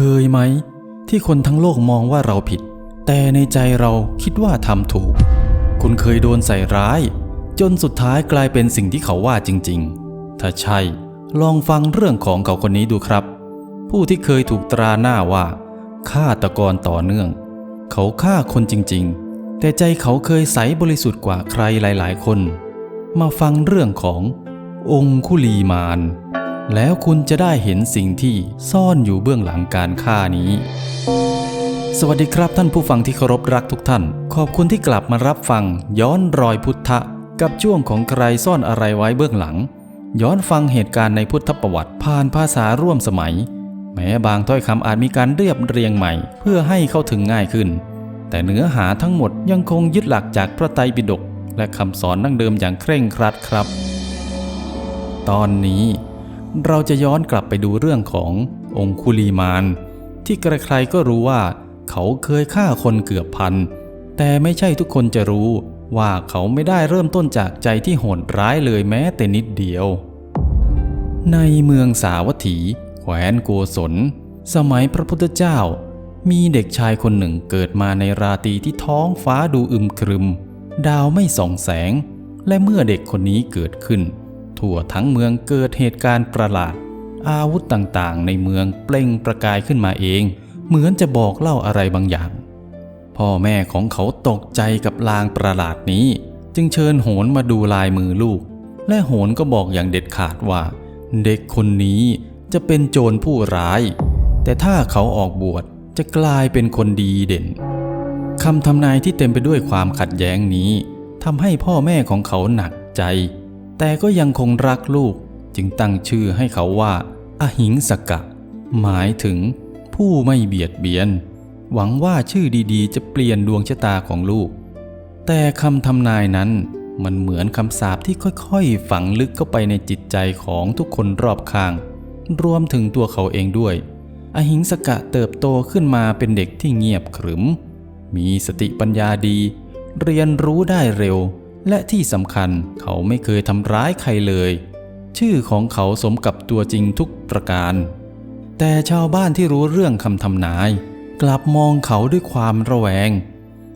เคยไหม ที่คนทั้งโลกมองว่าเราผิด แต่ในใจเราคิดว่าทำถูก คุณเคยโดนใส่ร้าย จนสุดท้ายกลายเป็นสิ่งที่เขาว่าจริง ๆ ถ้าใช่ ลองฟังเรื่องของเขาคนนี้ดูครับ ผู้ที่เคยถูกตราหน้าว่าฆาตกรต่อเนื่อง เขาฆ่าคนจริง ๆ แต่ใจเขาเคยใสบริสุทธิ์กว่าใครหลาย ๆ คน มาฟังเรื่องขององคุลีมาน แล้วคุณจะได้เห็นสิ่งที่ซ่อนอยู่เบื้องหลังการฆ่านี้ สวัสดีครับท่านผู้ฟังที่เคารพรักทุกท่าน ขอบคุณที่กลับมารับฟัง ย้อนรอยพุทธะ กับช่วงของใครซ่อนอะไรไว้เบื้องหลัง ย้อนฟังเหตุการณ์ในพุทธประวัติผ่านภาษาร่วมสมัย แม้บางถ้อยคำอาจมีการเรียบเรียงใหม่ เพื่อให้เข้าถึงง่ายขึ้น แต่เนื้อหาทั้งหมดยังคงยึดหลักจากพระไตรปิฎกและคำสอนดั้งเดิมอย่างเคร่งครัดครับ ตอนนี้ เราจะย้อนกลับไปดูเรื่องขององคุลีมาน ที่ใครๆก็รู้ว่า เขาเคยฆ่าคนเกือบพัน แต่ไม่ใช่ทุกคนจะรู้ว่าเขาไม่ได้เริ่มต้นจากใจที่โหดร้ายเลยแม้แต่นิดเดียว ในเมืองสาวัตถี แขวนโกศล สมัยพระพุทธเจ้า มีเด็กชายคนหนึ่งเกิดมาในราตรีที่ท้องฟ้าดูอึมครึม ดาวไม่ส่องแสง และเมื่อเด็กคนนี้เกิดขึ้น ทั่วทั้งเมืองเกิดเหตุการณ์ประหลาด อาวุธต่างๆ ในเมืองเปล่งประกายขึ้นมาเอง เหมือนจะบอกเล่าอะไรบางอย่าง พ่อแม่ของเขาตกใจกับลางประหลาดนี้ จึงเชิญโหนมาดูลายมือลูก และโหนก็บอกอย่างเด็ดขาดว่า เด็กคนนี้จะเป็นโจรผู้ร้าย แต่ถ้าเขาออกบวชจะกลายเป็นคนดีเด่นคำทำนายที่เต็มไปด้วยความขัดแย้งนี้ทำให้พ่อแม่ของเขาหนักใจ แต่ก็ยังคงรักลูกจึงตั้งชื่อให้เขาว่า อหิงสกะ หมายถึงผู้ไม่เบียดเบียน หวังว่าชื่อดีๆ จะเปลี่ยนดวงชะตาของลูก แต่คำทำนายนั้นมันเหมือนคำสาปที่ค่อยๆ ฝังลึกเข้าไปในจิตใจของทุกคนรอบข้าง รวมถึงตัวเขาเองด้วย อหิงสกะเติบโตขึ้นมาเป็นเด็กที่เงียบขรึม มีสติปัญญาดี เรียนรู้ได้เร็ว และที่สำคัญเขาไม่เคยทำร้ายใครเลย ชื่อของเขาสมกับตัวจริงทุกประการ แต่ชาวบ้านที่รู้เรื่องคำทำนาย กลับมองเขาด้วยความระแวง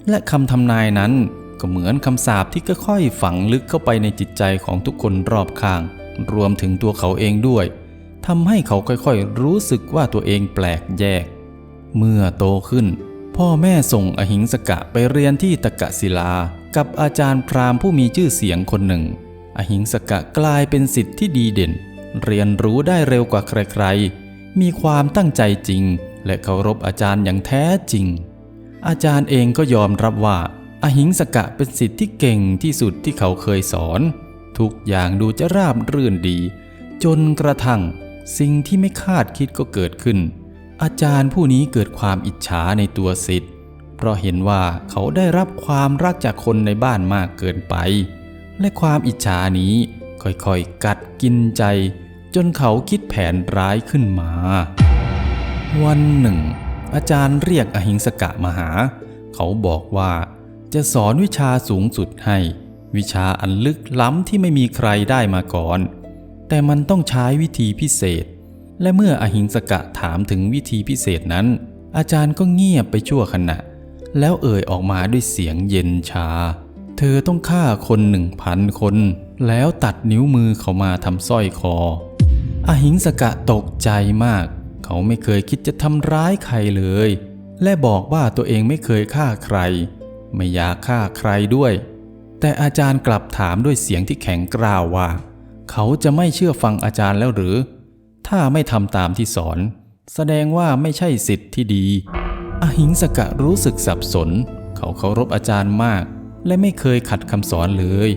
และคำทำนายนั้นก็เหมือนคำสาปที่ค่อยๆฝังลึกเข้าไปในจิตใจของทุกคนรอบข้าง รวมถึงตัวเขาเองด้วยทำให้เขาค่อยๆ รู้สึกว่าตัวเองแปลกแยก เมื่อโตขึ้น พ่อแม่ส่งอหิงสกะไปเรียนที่ตะกะศิลา กับอาจารย์พราหมณ์ผู้มีชื่อเสียงคนหนึ่ง อหิงสกะกลายเป็นสิทธิ์ที่ดีเด่น เรียนรู้ได้เร็วกว่าใครๆ มีความตั้งใจจริง และเคารพอาจารย์อย่างแท้จริง อาจารย์เองก็ยอมรับว่า อหิงสกะเป็นสิทธิ์ที่เก่งที่สุดที่เขาเคยสอน ทุกอย่างดูจะราบรื่นดี จนกระทั่งสิ่งที่ไม่คาดคิดก็เกิดขึ้น อาจารย์ผู้นี้เกิดความอิจฉาในตัวสิทธิ์ เพราะเห็นว่าเขาได้รับความรักจากคนในบ้านมากเกินไป และความอิจฉานี้ค่อยๆกัดกินใจ จนเขาคิดแผนร้ายขึ้นมา วันหนึ่ง อาจารย์เรียกอหิงสกะมาหา เขาบอกว่าจะสอนวิชาสูงสุดให้ วิชาอันลึกล้ำที่ไม่มีใครได้มาก่อน แต่มันต้องใช้วิธีพิเศษ และเมื่ออหิงสกะถามถึงวิธีพิเศษนั้น อาจารย์ก็เงียบไปชั่วขณะ แล้วเอ่ยออกมาด้วยเสียงเย็นชา เธอต้องฆ่าคนหนึ่งพันคน แล้วตัดนิ้วมือเขามาทำสร้อยคอ อหิงสกะตกใจมาก เขาไม่เคยคิดจะทำร้ายใครเลย และบอกว่าตัวเองไม่เคยฆ่าใคร ไม่อยากฆ่าใครด้วย แต่อาจารย์กลับถามด้วยเสียงที่แข็งกร้าวว่า เขาจะไม่เชื่อฟังอาจารย์แล้วหรือ ถ้าไม่ทำตามที่สอน แสดงว่าไม่ใช่สิทธิ์ที่ดี อหิงสกะรู้สึกสับสน เขาเคารพอาจารย์มาก และไม่เคยขัดคำสอนเลย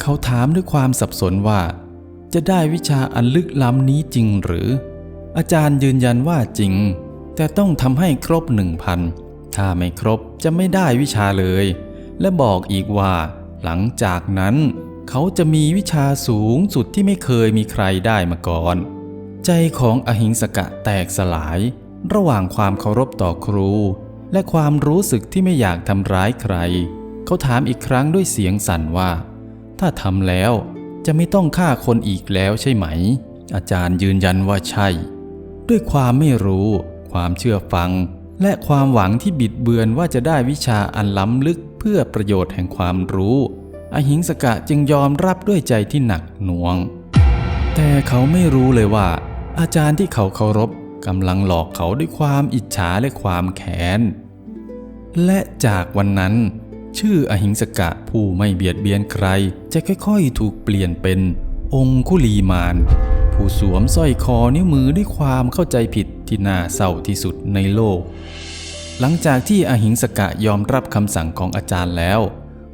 เขาถามด้วยความสับสนว่า จะได้วิชาอันลึกล้ำนี้จริงหรือ อาจารย์ยืนยันว่าจริง แต่ต้องทำให้ครบหนึ่งพันถ้าไม่ครบจะไม่ได้วิชาเลย และบอกอีกว่า หลังจากนั้นเขาจะมีวิชาสูงสุดที่ไม่เคยมีใครได้มาก่อน ใจของอหิงสกะแตกสลาย ระหว่างความเคารพต่อครู และความรู้สึกที่ไม่อยากทำร้ายใคร เขาถามอีกครั้งด้วยเสียงสั่นว่า ถ้าทำแล้วจะไม่ต้องฆ่าคนอีกแล้วใช่ไหม อาจารย์ยืนยันว่าใช่ ด้วยความไม่รู้ ความเชื่อฟัง และความหวังที่บิดเบือนว่าจะได้วิชาอันล้ำลึกเพื่อประโยชน์แห่งความรู้ อหิงสกะจึงยอมรับด้วยใจที่หนักหน่วง แต่เขาไม่รู้เลยว่า อาจารย์ที่เขาเคารพ กำลังหลอกเขาด้วยความอิจฉาและความแค้น และจากวันนั้น ชื่ออหิงสกะผู้ไม่เบียดเบียนใคร จะค่อยๆถูกเปลี่ยนเป็นองคุลีมาน ผู้สวมสร้อยคอนิ้วมือด้วยความเข้าใจผิดที่น่าเศร้าที่สุดในโลก หลังจากที่อหิงสกะยอมรับคำสั่งของอาจารย์แล้ว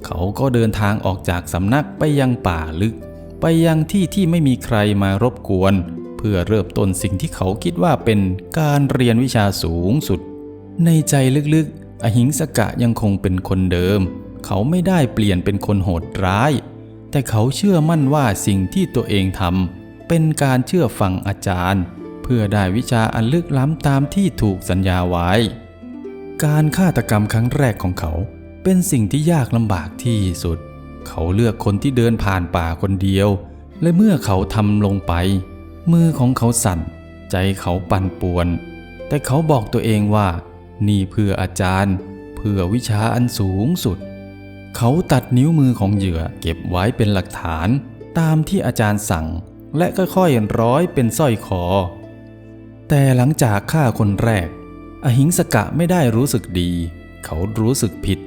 เขาก็เดินทางออกจากสำนักไปยังป่าลึก ไปยังที่ที่ไม่มีใครมารบกวน เพื่อเริ่มต้นสิ่งที่เขาคิดว่าเป็นการเรียนวิชาสูงสุด ในใจลึกๆ อหิงสกะยังคงเป็นคนเดิม เขาไม่ได้เปลี่ยนเป็นคนโหดร้าย แต่เขาเชื่อมั่นว่าสิ่งที่ตัวเองทำเป็นการเชื่อฟังอาจารย์ เพื่อได้วิชาอันลึกล้ำตามที่ถูกสัญญาไว้ การฆาตกรรมครั้งแรกของเขาเป็นสิ่งที่ยากลำบากที่สุด เขาเลือกคนที่เดินผ่านป่าคนเดียว และเมื่อเขาทำลงไป มือของเขาสั่น ใจเขาปั่นป่วน แต่เขาบอกตัวเองว่า นี่เพื่ออาจารย์ เพื่อวิชาอันสูงสุด เขาตัดนิ้วมือของเหยื่อเก็บไว้เป็นหลักฐาน ตามที่อาจารย์สั่ง และค่อยๆร้อยเป็นสร้อยคอ แต่หลังจากฆ่าคนแรก อหิงสกะไม่ได้รู้สึกดี เขารู้สึกผิด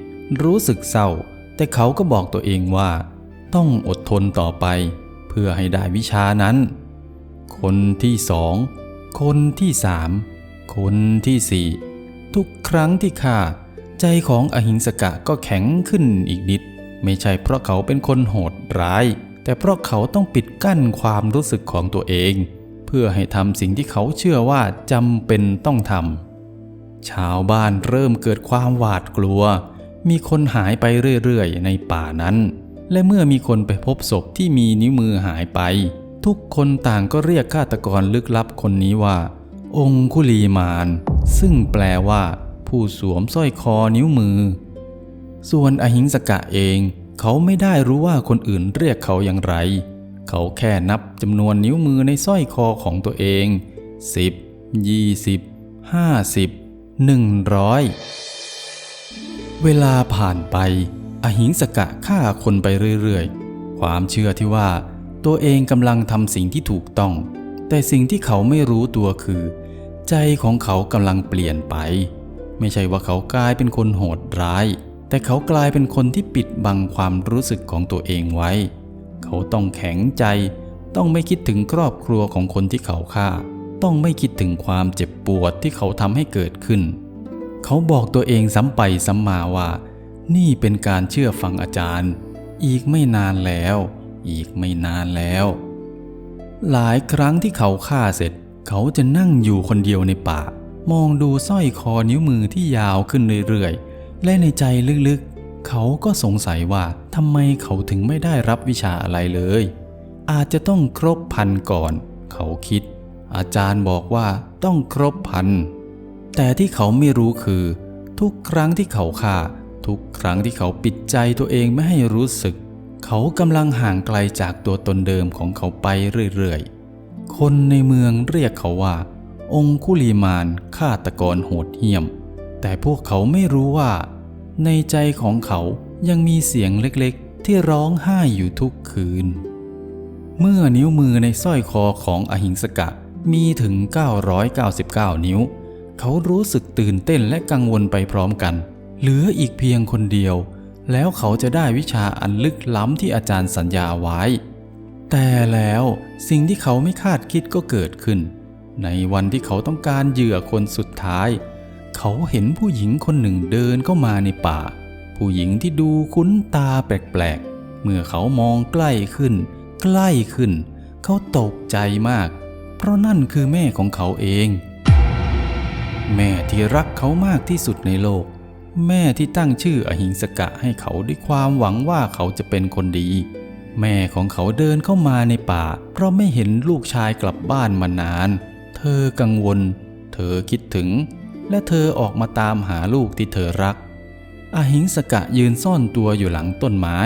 รู้สึกเศร้า แต่เขาก็บอกตัวเองว่า ต้องอดทนต่อไป เพื่อให้ได้วิชานั้น คนที่สอง คนที่สาม คนที่สี่ทุกครั้งที่ฆ่า ใจของอหิงสกะก็แข็งขึ้นอีกนิด ไม่ใช่เพราะเขาเป็นคนโหดร้าย แต่เพราะเขาต้องปิดกั้นความรู้สึกของตัวเอง เพื่อให้ทำสิ่งที่เขาเชื่อว่าจำเป็นต้องทำชาวบ้านเริ่มเกิดความหวาดกลัว มีคนหายไปเรื่อยๆ ในป่านั้น และเมื่อมีคนไปพบศพที่มีนิ้วมือหายไป ทุกคนต่างก็เรียกฆาตกรลึกลับคนนี้ว่า องคุลีมาน ซึ่งแปลว่า ผู้สวมสร้อยคอนิ้วมือ ส่วนอหิงสกะเอง เขาไม่ได้รู้ว่าคนอื่นเรียกเขาอย่างไร เขาแค่นับจำนวนนิ้วมือในสร้อยคอของตัวเอง 10 20 50 100 เวลาผ่านไป อหิงสกะฆ่าคนไปเรื่อยๆ ความเชื่อที่ว่า ตัวเองกำลังทำสิ่งที่ถูกต้อง แต่สิ่งที่เขาไม่รู้ตัวคือ ใจของเขากำลังเปลี่ยนไป ไม่ใช่ว่าเขากลายเป็นคนโหดร้าย แต่เขากลายเป็นคนที่ปิดบังความรู้สึกของตัวเองไว้ เขาต้องแข็งใจ ต้องไม่คิดถึงครอบครัวของคนที่เขาฆ่า ต้องไม่คิดถึงความเจ็บปวดที่เขาทำให้เกิดขึ้น เขาบอกตัวเองซ้ำไปซ้ำมาว่า นี่เป็นการเชื่อฟังอาจารย์ อีกไม่นานแล้ว อีกไม่นานแล้ว หลายครั้งที่เขาฆ่าเสร็จ เขาจะนั่งอยู่คนเดียวในป่า มองดูสร้อยคอนิ้วมือที่ยาวขึ้นเรื่อยๆ และในใจลึกๆ เขาก็สงสัยว่าทำไมเขาถึงไม่ได้รับวิชาอะไรเลย อาจจะต้องครบพันก่อน เขาคิด อาจารย์บอกว่าต้องครบพัน แต่ที่เขาไม่รู้คือ ทุกครั้งที่เขาฆ่าทุกครั้งที่เขาปิดใจตัวเองไม่ให้รู้สึก เขากำลังห่างไกลจากตัวตนเดิมของเขาไปเรื่อยๆ คนในเมืองเรียกเขาว่า องคุลีมานฆาตกรโหดเหี้ยม แต่พวกเขาไม่รู้ว่า ในใจของเขายังมีเสียงเล็กๆ ที่ร้องไห้อยู่ทุกคืน เมื่อนิ้วมือในสร้อยคอของอหิงสกะมีถึง 999 นิ้ว เขารู้สึกตื่นเต้นและกังวลไปพร้อมกัน เหลืออีกเพียงคนเดียว แล้วเขาจะได้วิชาอันลึกล้ำที่อาจารย์สัญญาไว้ แต่แล้วสิ่งที่เขาไม่คาดคิดก็เกิดขึ้น ในวันที่เขาต้องการเหยื่อคนสุดท้าย เขาเห็นผู้หญิงคนหนึ่งเดินเข้ามาในป่า ผู้หญิงที่ดูคุ้นตาแปลกๆ เมื่อเขามองใกล้ขึ้น ใกล้ขึ้น เขาตกใจมาก เพราะนั่นคือแม่ของเขาเอง แม่ที่รักเขามากที่สุดในโลก แม่ที่ตั้งชื่ออหิงสกะให้เขาด้วยความหวังว่าเขาจะเป็นคนดี แม่ของเขาเดินเข้ามาในป่า เพราะไม่เห็นลูกชายกลับบ้านมานาน เธอกังวล เธอคิดถึง และเธอออกมาตามหาลูกที่เธอรัก อหิงสกะยืนซ่อนตัวอยู่หลังต้นไม้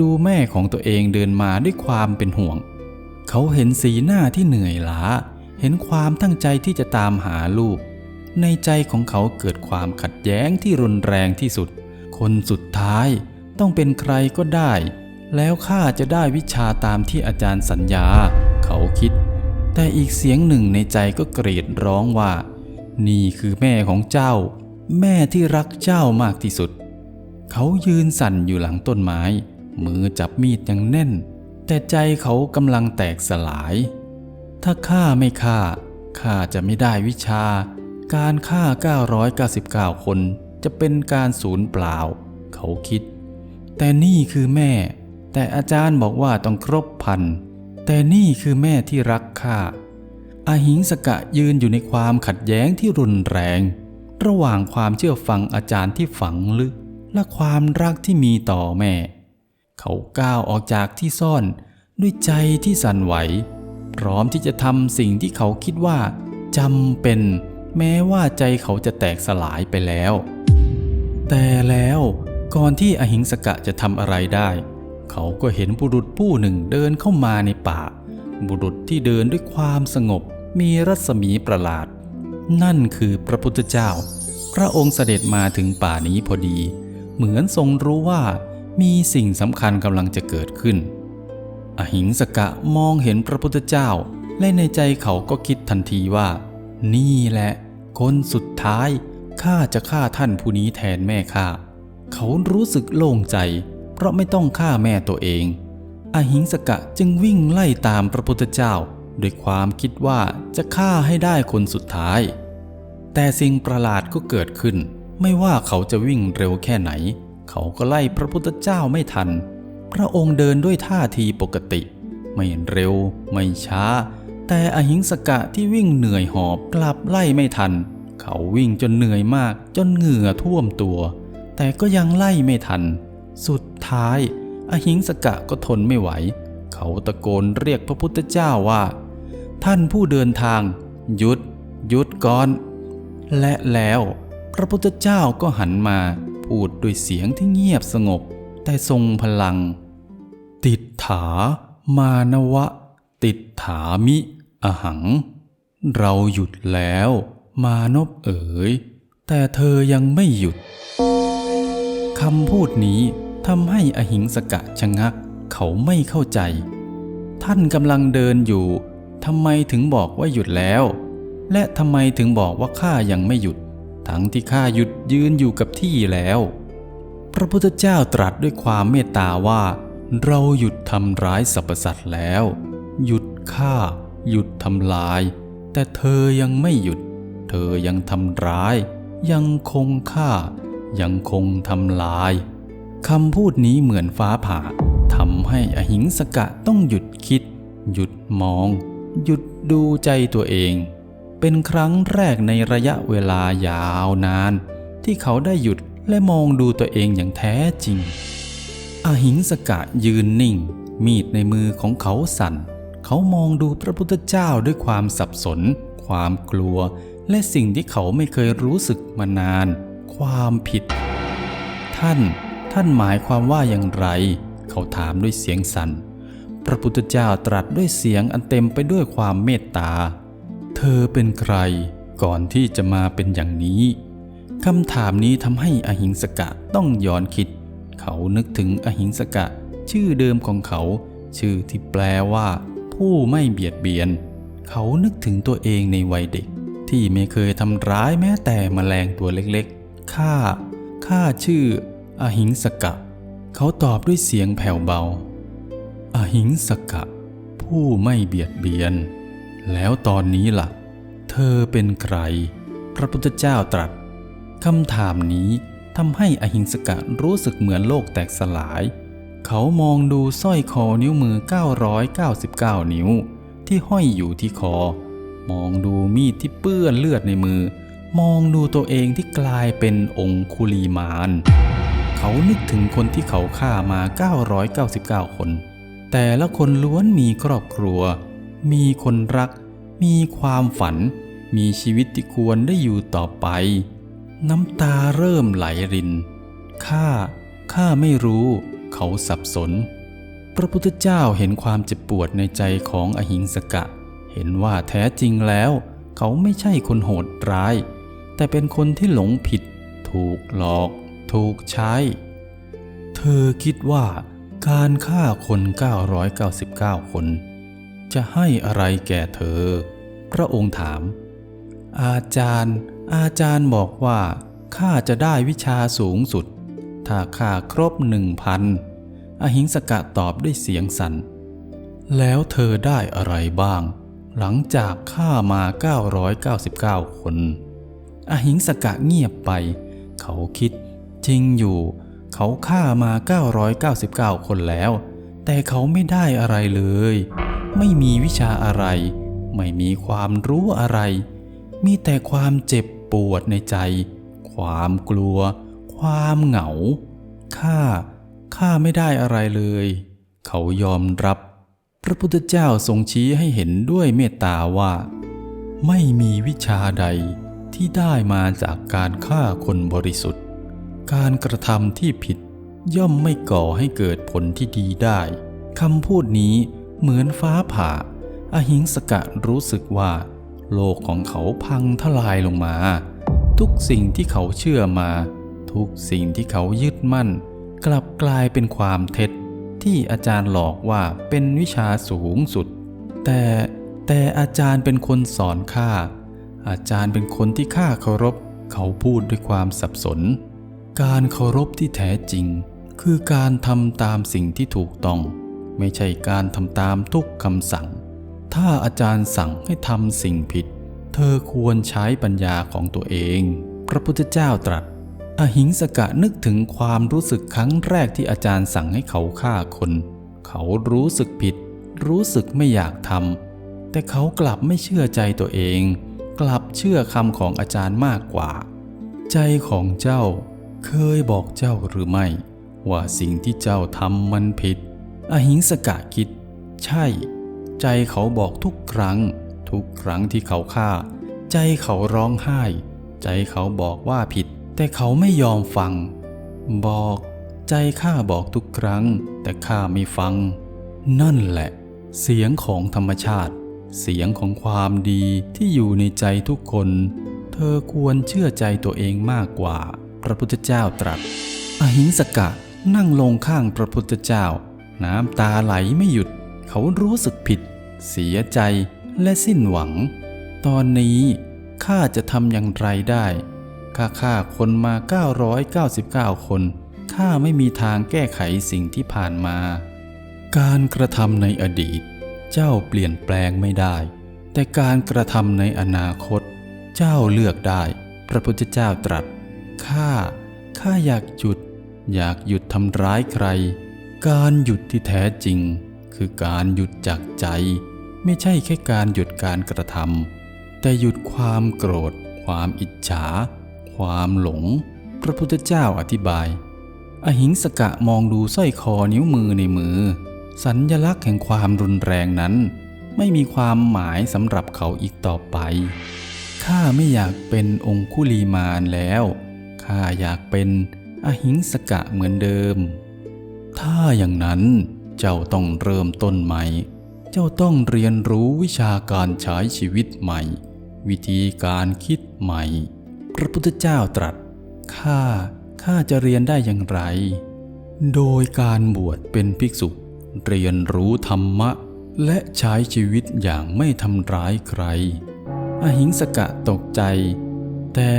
ดูแม่ของตัวเองเดินมาด้วยความเป็นห่วง เขาเห็นสีหน้าที่เหนื่อยล้า เห็นความตั้งใจที่จะตามหาลูก ในใจของเขาเกิดความขัดแย้งที่รุนแรงที่สุด คนสุดท้ายต้องเป็นใครก็ได้ แล้วข้าจะได้วิชาตามที่อาจารย์สัญญา เขาคิด แต่อีกเสียงหนึ่งในใจก็กรีดร้องว่า นี่คือแม่ของเจ้า แม่ที่รักเจ้ามากที่สุด เขายืนสั่นอยู่หลังต้นไม้ มือจับมีดอย่างแน่น แต่ใจเขากำลังแตกสลาย ถ้าข้าไม่ฆ่าข้าจะไม่ได้วิชา การฆ่า 999 คนจะเป็นการสูญเปล่า เขาคิด แต่นี่คือแม่ แต่อาจารย์บอกว่าต้องครบพัน แต่นี่คือแม่ที่รักข้าอาหิงสกะยืนอยู่ในความขัดแย้งที่รุนแรง ระหว่างความเชื่อฟังอาจารย์ที่ฝังลึก และความรักที่มีต่อแม่ เขาก้าวออกจากที่ซ่อนด้วยใจที่สั่นไหว พร้อมที่จะทำสิ่งที่เขาคิดว่าจำเป็น แม้ว่าใจเขาจะแตกสลายไปแล้ว แต่แล้วก่อนที่อหิงสกะจะทำอะไรได้ เขาก็เห็นบุรุษผู้หนึ่งเดินเข้ามาในป่า บุรุษที่เดินด้วยความสงบมีรัศมีประหลาด นั่นคือพระพุทธเจ้า พระองค์เสด็จมาถึงป่านี้พอดี เหมือนทรงรู้ว่ามีสิ่งสำคัญกำลังจะเกิดขึ้น อหิงสกะมองเห็นพระพุทธเจ้า และในใจเขาก็คิดทันทีว่า นี่แหละ คนสุดท้ายข้าจะฆ่าท่านผู้นี้แทนแม่ข้าเขารู้สึกโล่งใจ เพราะไม่ต้องฆ่าแม่ตัวเอง อหิงสกะจึงวิ่งไล่ตามพระพุทธเจ้าด้วยความคิดว่าจะฆ่าให้ได้คนสุดท้าย แต่สิ่งประหลาดก็เกิดขึ้น ไม่ว่าเขาจะวิ่งเร็วแค่ไหน เขาก็ไล่พระพุทธเจ้าไม่ทัน พระองค์เดินด้วยท่าทีปกติ ไม่เร็ว ไม่ช้า แต่อหิงสกะที่วิ่งเหนื่อยหอบกลับไล่ไม่ทัน เขาวิ่งจนเหนื่อยมากจนเหงื่อท่วมตัว แต่ก็ยังไล่ไม่ทัน สุดท้าย อหิงสกะก็ทนไม่ไหว เขาตะโกนเรียกพระพุทธเจ้าว่า ท่านผู้เดินทาง หยุดหยุดก่อน และแล้วพระพุทธเจ้าก็หันมา พูดด้วยเสียงที่เงียบสงบ แต่ทรงพลัง ติดถา มานวะ ติดถามิ อหัง เราหยุดแล้ว มานพเอ๋ย แต่เธอยังไม่หยุดคำพูดนี้ทำให้อหิงสกะชะงัก เขาไม่เข้าใจ ท่านกำลังเดินอยู่ทำไมถึงบอกว่าหยุดแล้ว และทำไมถึงบอกว่าข้ายังไม่หยุด ทั้งที่ข้าหยุดยืนอยู่กับที่แล้ว พระพุทธเจ้าตรัสด้วยความเมตตาว่า เราหยุดทำร้ายสรรพสัตว์แล้ว หยุดฆ่า หยุดทำลาย แต่เธอยังไม่หยุด เธอยังทำร้าย ยังคงฆ่า ยังคงทำลายคำพูดนี้เหมือนฟ้าผ่าทำให้อหิงสกะต้องหยุดคิด หยุดมอง หยุดดูใจตัวเอง เป็นครั้งแรกในระยะเวลายาวนาน ที่เขาได้หยุดและมองดูตัวเองอย่างแท้จริง อหิงสกะยืนนิ่ง มีดในมือของเขาสั่น เขามองดูพระพุทธเจ้าด้วยความสับสน ความกลัว และสิ่งที่เขาไม่เคยรู้สึกมานาน ความผิด ท่าน ท่านหมายความว่าอย่างไร เขาถามด้วยเสียงสัน่น พระพุทธเจ้าตรัสด้วยเสียงอันเต็มไปด้วยความเมตตา เธอเป็นใคร ก่อนที่จะมาเป็นอย่างนี้คำถามนี้ทำให้อหิงสกะต้องย้อนคิด เขานึกถึงอหิงสกะ ชื่อเดิมของเขา ชื่อที่แปลว่า ผู้ไม่เบียดเบียน เขานึกถึงตัวเองในวัยเด็ก ที่ไม่เคยทำร้ายแม้แต่แมลงตัวเล็กๆข้าข้าชื่อ อหิงสกะ เขาตอบด้วยเสียงแผ่วเบา อหิงสกะ ผู้ไม่เบียดเบียน แล้วตอนนี้ล่ะ เธอเป็นใคร พระพุทธเจ้าตรัสคำถามนี้ทำให้อหิงสกะรู้สึกเหมือนโลกแตกสลาย เขามองดูสร้อยคอนิ้วมือ 999 นิ้ว ที่ห้อยอยู่ที่คอ มองดูมีดที่เปื้อนเลือดในมือ มองดูตัวเองที่กลายเป็นองคุลีมาน เขานึกถึงคนที่เขาฆ่ามา 999 คน แต่ละคนล้วนมีครอบครัว มีคนรัก มีความฝัน มีชีวิตที่ควรได้อยู่ต่อไป น้ำตาเริ่มไหลรินข้าข้าไม่รู้ เขาสับสน พระพุทธเจ้าเห็นความเจ็บปวดในใจของอหิงสกะ เห็นว่าแท้จริงแล้ว เขาไม่ใช่คนโหดร้าย แต่เป็นคนที่หลงผิด ถูกหลอก ถูกใช้ เธอคิดว่าการฆ่าคน 999 คน จะให้อะไรแก่เธอ พระองค์ถาม อาจารย์ อาจารย์บอกว่าข้าจะได้วิชาสูงสุด ถ้าข้าครบหนึ่งพันอหิงสกะตอบด้วยเสียงสัน่น แล้วเธอได้อะไรบ้าง หลังจากฆ่ามา 999 คน อหิงสกะเงียบไป เขาคิด จริงอยู่ เขาฆ่ามา 999 คนแล้ว แต่เขาไม่ได้อะไรเลย ไม่มีวิชาอะไร ไม่มีความรู้อะไร มีแต่ความเจ็บปวดในใจ ความกลัว ความเหงา ข้า ข้าไม่ได้อะไรเลย เขายอมรับ พระพุทธเจ้าทรงชี้ให้เห็นด้วยเมตตาว่า ไม่มีวิชาใดที่ได้มาจากการฆ่าคนบริสุทธิ์ การกระทำที่ผิดย่อมไม่ก่อให้เกิดผลที่ดีได้คำพูดนี้เหมือนฟ้าผ่า อหิงสกะรู้สึกว่า โลกของเขาพังทลายลงมา ทุกสิ่งที่เขาเชื่อมา ทุกสิ่งที่เขายึดมั่น กลับกลายเป็นความเท็จ ที่อาจารย์หลอกว่าเป็นวิชาสูงสุด แต่แต่อาจารย์เป็นคนสอนข้าอาจารย์เป็นคนที่ข้าเคารพ เขาพูดด้วยความสับสน การเคารพที่แท้จริง คือการทำตามสิ่งที่ถูกต้อง ไม่ใช่การทำตามทุกคำสั่ง ถ้าอาจารย์สั่งให้ทำสิ่งผิด เธอควรใช้ปัญญาของตัวเอง พระพุทธเจ้าตรัส อหิงสกะนึกถึงความรู้สึกครั้งแรกที่อาจารย์สั่งให้เขาฆ่าคน เขารู้สึกผิด รู้สึกไม่อยากทำแต่เขากลับไม่เชื่อใจตัวเอง กลับเชื่อคำของอาจารย์มากกว่า ใจของเจ้าเคยบอกเจ้าหรือไม่ ว่าสิ่งที่เจ้าทำมันผิด อหิงสกะคิด ใช่ ใจเขาบอกทุกครั้ง ทุกครั้งที่เขาฆ่า ใจเขาร้องไห้ ใจเขาบอกว่าผิด แต่เขาไม่ยอมฟัง บอกใจข้าบอกทุกครั้ง แต่ข้าไม่ฟัง นั่นแหละ เสียงของธรรมชาติ เสียงของความดีที่อยู่ในใจทุกคน เธอควรเชื่อใจตัวเองมากกว่า พระพุทธเจ้าตรัส อหิงสกะนั่งลงข้างพระพุทธเจ้า น้ำตาไหลไม่หยุด เขารู้สึกผิด เสียใจและสิ้นหวัง ตอนนี้ข้าจะทำอย่างไรได้ ข้าฆ่าคนมา 999 คนข้าไม่มีทางแก้ไขสิ่งที่ผ่านมา การกระทำในอดีต เจ้าเปลี่ยนแปลงไม่ได้ แต่การกระทำในอนาคต เจ้าเลือกได้ พระพุทธเจ้าตรัสข้าข้าอยากหยุด อยากหยุดทำร้ายใคร การหยุดที่แท้จริง คือการหยุดจากใจ ไม่ใช่แค่การหยุดการกระทำแต่หยุดความโกรธ ความอิจฉา ความหลง พระพุทธเจ้าอธิบาย อหิงสกะมองดูสร้อยคอนิ้วมือในมือ สัญญลักษณ์แห่งความรุนแรงนั้น ไม่มีความหมายสำหรับเขาอีกต่อไป ข้าไม่อยากเป็นองคุลีมานแล้ว ข้าอยากเป็นอหิงสกะเหมือนเดิม ถ้าอย่างนั้นเจ้าต้องเริ่มต้นใหม่ เจ้าต้องเรียนรู้วิชาการใช้ชีวิตใหม่ วิธีการคิดใหม่ พระพุทธเจ้าตรัส ข้า ข้าจะเรียนได้อย่างไร โดยการบวชเป็นภิกษุ เรียนรู้ธรรมะ และใช้ชีวิตอย่างไม่ทำร้ายใคร อหิงสกะตกใจ แต่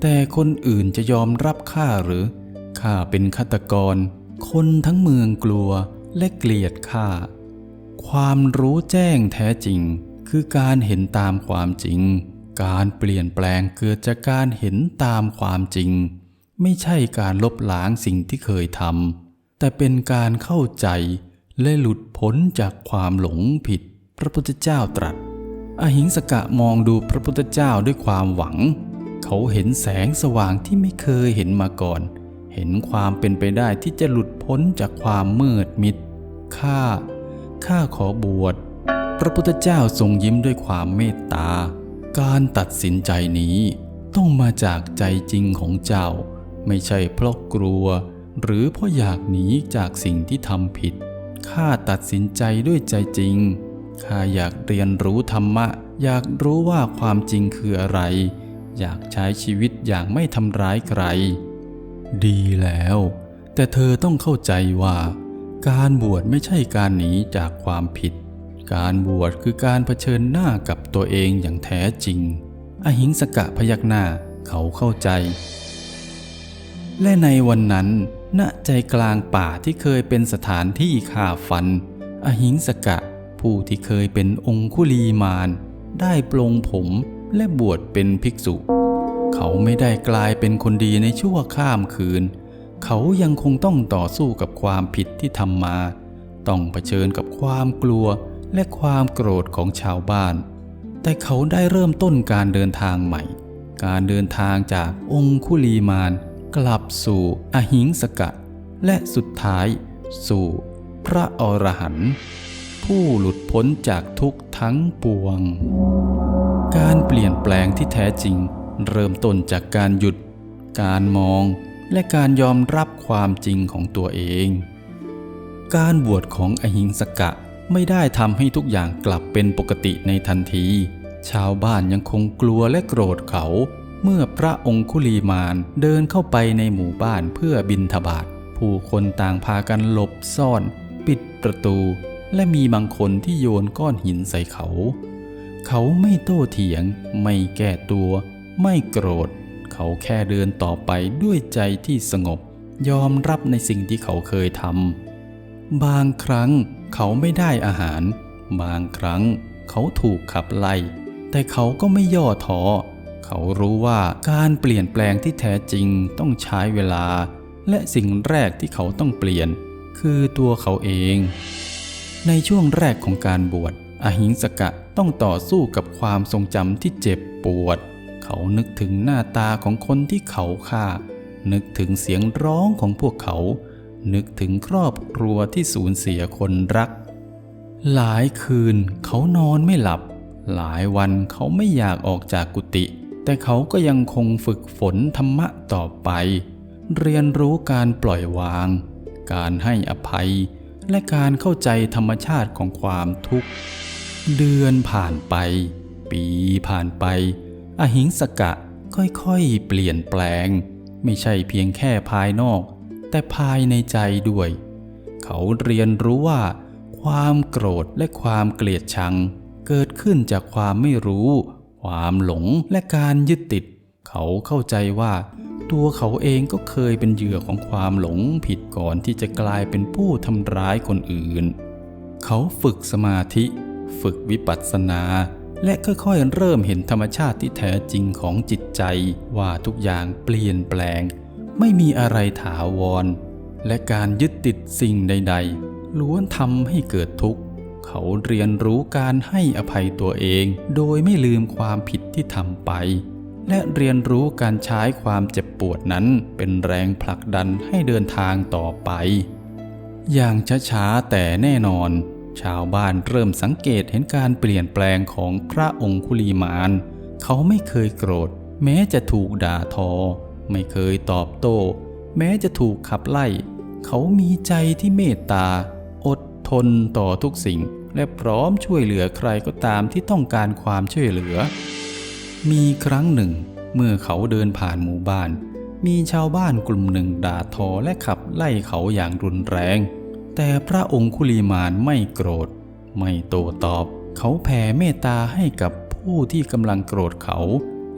แต่คนอื่นจะยอมรับข้าหรือ ข้าเป็นฆาตกร คนทั้งเมืองกลัวและเกลียดข้า ความรู้แจ้งแท้จริงคือการเห็นตามความจริง การเปลี่ยนแปลงเกิดจากการเห็นตามความจริง ไม่ใช่การลบล้างสิ่งที่เคยทำแต่เป็นการเข้าใจและหลุดพ้นจากความหลงผิด พระพุทธเจ้าตรัส อหิงสกะมองดูพระพุทธเจ้าด้วยความหวัง เขาเห็นแสงสว่างที่ไม่เคยเห็นมาก่อน เห็นความเป็นไปได้ที่จะหลุดพ้นจากความมืดมิดข้าข้าขอบวช พระพุทธเจ้าทรงยิ้มด้วยความเมตตา การตัดสินใจนี้ต้องมาจากใจจริงของเจ้า ไม่ใช่เพราะกลัว หรือเพราะอยากหนีจากสิ่งที่ทำผิด ข้าตัดสินใจด้วยใจจริง ข้าอยากเรียนรู้ธรรมะ อยากรู้ว่าความจริงคืออะไร อยากใช้ชีวิตอย่างไม่ทำร้ายใคร ดีแล้ว แต่เธอต้องเข้าใจว่า การบวชไม่ใช่การหนีจากความผิด การบวชคือการเผชิญหน้ากับตัวเองอย่างแท้จริง อหิงสกะพยักหน้าเขาเข้าใจ และในวันนั้น ณ ใจกลางป่าที่เคยเป็นสถานที่ฆ่าฟัน อหิงสกะผู้ที่เคยเป็นองคุลีมาน ได้ปลงผมและบวชเป็นภิกษุ เขาไม่ได้กลายเป็นคนดีในชั่วข้ามคืน เขายังคงต้องต่อสู้กับความผิดที่ทำมา ต้องเผชิญกับความกลัว และความโกรธของชาวบ้าน แต่เขาได้เริ่มต้นการเดินทางใหม่ การเดินทางจากองคุลีมาน กลับสู่อหิงสกะ และสุดท้าย สู่พระอรหันต์ผู้หลุดพ้นจากทุกทั้งปวง การเปลี่ยนแปลงที่แท้จริง เริ่มต้นจากการหยุด การมอง และการยอมรับความจริงของตัวเอง การบวชของอหิงสกะ ไม่ได้ทำให้ทุกอย่างกลับเป็นปกติในทันที ชาวบ้านยังคงกลัวและโกรธเขา เมื่อพระองคุลีมานเดินเข้าไปในหมู่บ้านเพื่อบินทบาทผู้คนต่างพากันหลบซ่อน ปิดประตู และมีบางคนที่โยนก้อนหินใส่เขา เขาไม่โต้เถียง ไม่แก้ตัว ไม่โกรธ เขาแค่เดินต่อไปด้วยใจที่สงบ ยอมรับในสิ่งที่เขาเคยทำบางครั้ง เขาไม่ได้อาหาร บางครั้งเขาถูกขับไล่ แต่เขาก็ไม่ย่อท้อ เขารู้ว่าการเปลี่ยนแปลงที่แท้จริงต้องใช้เวลา และสิ่งแรกที่เขาต้องเปลี่ยน คือตัวเขาเอง ในช่วงแรกของการบวชอหิงสกะต้องต่อสู้กับความทรงจำที่เจ็บปวด เขานึกถึงหน้าตาของคนที่เขาฆ่า นึกถึงเสียงร้องของพวกเขา นึกถึงครอบครัวที่สูญเสียคนรัก หลายคืนเขานอนไม่หลับ หลายวันเขาไม่อยากออกจากกุฏิแต่เขาก็ยังคงฝึกฝนธรรมะต่อไป เรียนรู้การปล่อยวาง การให้อภัย และการเข้าใจธรรมชาติของความทุกข์ เดือนผ่านไป ปีผ่านไป อหิงสกะค่อยๆ เปลี่ยนแปลง ไม่ใช่เพียงแค่ภายนอก แต่ภายในใจด้วย เขาเรียนรู้ว่า ความโกรธและความเกลียดชัง เกิดขึ้นจากความไม่รู้ ความหลงและการยึดติด เขาเข้าใจว่า ตัวเขาเองก็เคยเป็นเหยื่อของความหลงผิดก่อนที่จะกลายเป็นผู้ทำร้ายคนอื่น เขาฝึกสมาธิ ฝึกวิปัสสนาและค่อยๆ เริ่มเห็นธรรมชาติที่แท้จริงของจิตใจว่าทุกอย่างเปลี่ยนแปลง ไม่มีอะไรถาวร และการยึดติดสิ่งใด ๆ ล้วนทำให้เกิดทุกข์ เขาเรียนรู้การให้อภัยตัวเอง โดยไม่ลืมความผิดที่ทำไป และเรียนรู้การใช้ความเจ็บปวดนั้นเป็นแรงผลักดันให้เดินทางต่อไป อย่างช้าๆแต่แน่นอน ชาวบ้านเริ่มสังเกตเห็นการเปลี่ยนแปลงของพระองคุลีมาน เขาไม่เคยโกรธ แม้จะถูกด่าทอ ไม่เคยตอบโต้ แม้จะถูกขับไล่ เขามีใจที่เมตตา อดทนต่อทุกสิ่ง และพร้อมช่วยเหลือใครก็ตามที่ต้องการความช่วยเหลือ มีครั้งหนึ่ง เมื่อเขาเดินผ่านหมู่บ้าน มีชาวบ้านกลุ่มหนึ่งด่าทอและขับไล่เขาอย่างรุนแรง แต่พระองคุลีมานไม่โกรธ ไม่โตตอบ เขาแผ่เมตตาให้กับผู้ที่กำลังโกรธเขา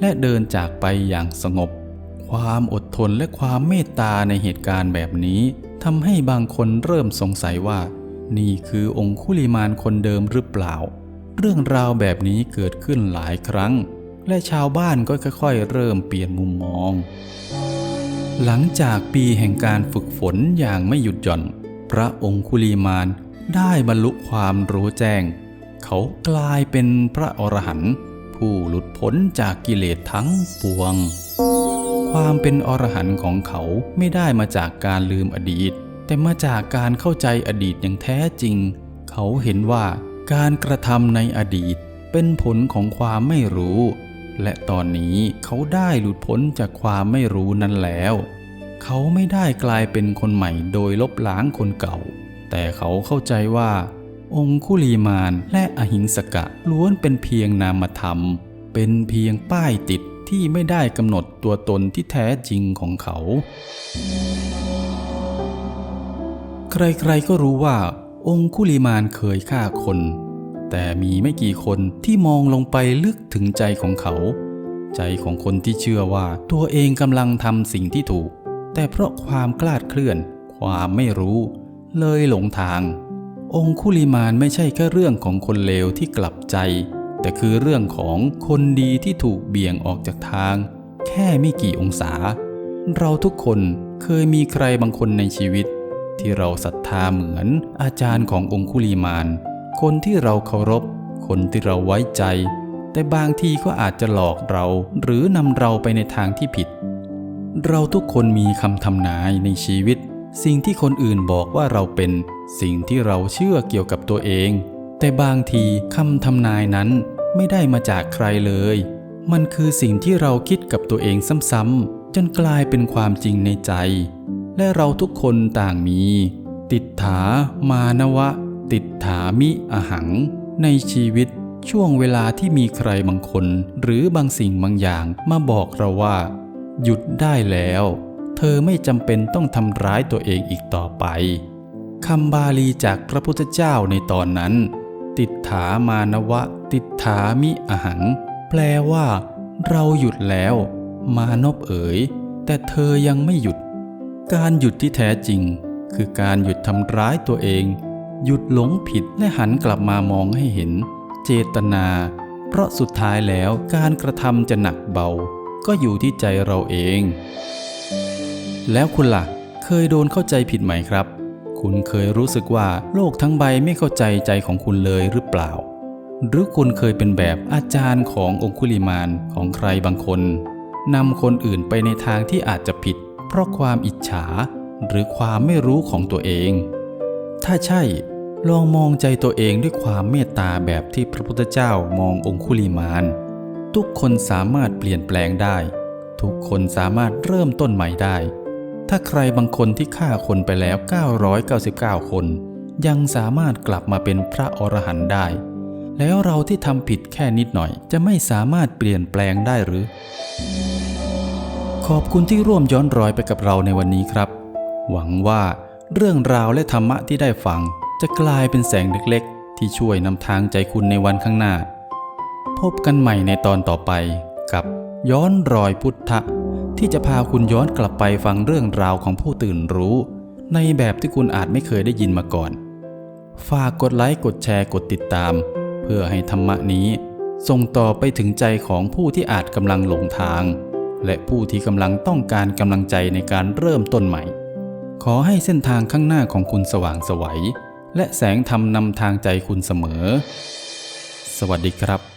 และเดินจากไปอย่างสงบ ความอดทนและความเมตตาในเหตุการณ์แบบนี้ทำให้บางคนเริ่มสงสัยว่า นี่คือองคุลิมานคนเดิมหรือเปล่า เรื่องราวแบบนี้เกิดขึ้นหลายครั้ง และชาวบ้านก็ค่อยๆ เริ่มเปลี่ยนมุมมอง หลังจากปีแห่งการฝึกฝนอย่างไม่หยุดหย่อน พระองคุลีมานได้บรรลุความรู้แจ้ง เขากลายเป็นพระอรหันต์ผู้หลุดพ้นจากกิเลสทั้งปวง ความเป็นอรหันต์ของเขาไม่ได้มาจากการลืมอดีต แต่มาจากการเข้าใจอดีตอย่างแท้จริง เขาเห็นว่าการกระทำในอดีตเป็นผลของความไม่รู้ และตอนนี้เขาได้หลุดพ้นจากความไม่รู้นั้นแล้ว เขาไม่ได้กลายเป็นคนใหม่โดยลบล้างคนเก่า แต่เขาเข้าใจว่า องคุลีมานและอหิงสกะล้วนเป็นเพียงนามธรรม เป็นเพียงป้ายติด ที่ไม่ได้กำหนดตัวตนที่แท้จริงของเขา ใครๆก็รู้ว่า องคุลิมานเคยฆ่าคน แต่มีไม่กี่คนที่มองลงไปลึกถึงใจของเขา ใจของคนที่เชื่อว่าตัวเองกำลังทำสิ่งที่ถูก แต่เพราะความคลาดเคลื่อน ความไม่รู้ เลยหลงทาง องคุลิมานไม่ใช่แค่เรื่องของคนเลวที่กลับใจ แต่คือเรื่องของคนดีที่ถูกเบี่ยงออกจากทาง แค่ไม่กี่องศา เราทุกคนเคยมีใครบางคนในชีวิต ที่เราศรัทธาเหมือนอาจารย์ขององคุลีมาน คนที่เราเคารพ คนที่เราไว้ใจ แต่บางทีก็อาจจะหลอกเราหรือนำเราไปในทางที่ผิด เราทุกคนมีคำทำนายในชีวิต สิ่งที่คนอื่นบอกว่าเราเป็น สิ่งที่เราเชื่อเกี่ยวกับตัวเองแต่บางทีคำทำนายนั้น ไม่ได้มาจากใครเลย มันคือสิ่งที่เราคิดกับตัวเองซ้ำๆจนกลายเป็นความจริงในใจ และเราทุกคนต่างมี ติดถามานวะ ติดถามิอหัง ในชีวิตช่วงเวลาที่มีใครบางคน หรือบางสิ่งบางอย่างมาบอกเราว่า หยุดได้แล้ว เธอไม่จำเป็นต้องทำร้ายตัวเองอีกต่อไปคำบาลีจากพระพุทธเจ้าในตอนนั้น ติดถามานวะติดถามิอหัง แปลว่า เราหยุดแล้ว มานพเอ๋ย แต่เธอยังไม่หยุด การหยุดที่แท้จริง คือการหยุดทำร้ายตัวเอง หยุดหลงผิดและหันกลับมามองให้เห็น เจตนา เพราะสุดท้ายแล้วการกระทำจะหนักเบา ก็อยู่ที่ใจเราเอง แล้วคุณล่ะ เคยโดนเข้าใจผิดไหมครับ คุณเคยรู้สึกว่าโลกทั้งใบไม่เข้าใจใจของคุณเลยหรือเปล่า หรือคุณเคยเป็นแบบอาจารย์ขององคุลิมานของใครบางคนนำคนอื่นไปในทางที่อาจจะผิด เพราะความอิจฉา หรือความไม่รู้ของตัวเอง ถ้าใช่ลองมองใจตัวเองด้วยความเมตตาแบบที่พระพุทธเจ้ามององคุลิมาน ทุกคนสามารถเปลี่ยนแปลงได้ ทุกคนสามารถเริ่มต้นใหม่ได้ ถ้าใครบางคนที่ฆ่าคนไปแล้ว 999 คน ยังสามารถกลับมาเป็นพระอรหันต์ได้ แล้วเราที่ทำผิดแค่นิดหน่อย จะไม่สามารถเปลี่ยนแปลงได้หรือ ขอบคุณที่ร่วมย้อนรอยไปกับเราในวันนี้ครับ หวังว่าเรื่องราวและธรรมะที่ได้ฟัง จะกลายเป็นแสงเล็กๆ ที่ช่วยนำทางใจคุณในวันข้างหน้า พบกันใหม่ในตอนต่อไปกับย้อนรอยพุทธะ ที่จะพาคุณย้อนกลับไปฟังเรื่องราวของผู้ตื่นรู้ ในแบบที่คุณอาจไม่เคยได้ยินมาก่อน ฝากกดไลค์กดแชร์กดติดตาม เพื่อให้ธรรมะนี้ ส่งต่อไปถึงใจของผู้ที่อาจกำลังหลงทาง และผู้ที่กำลังต้องการกำลังใจในการเริ่มต้นใหม่ ขอให้เส้นทางข้างหน้าของคุณสว่างไสวัยและแสงธรรมนำทางใจคุณเสมอ สวัสดีครับ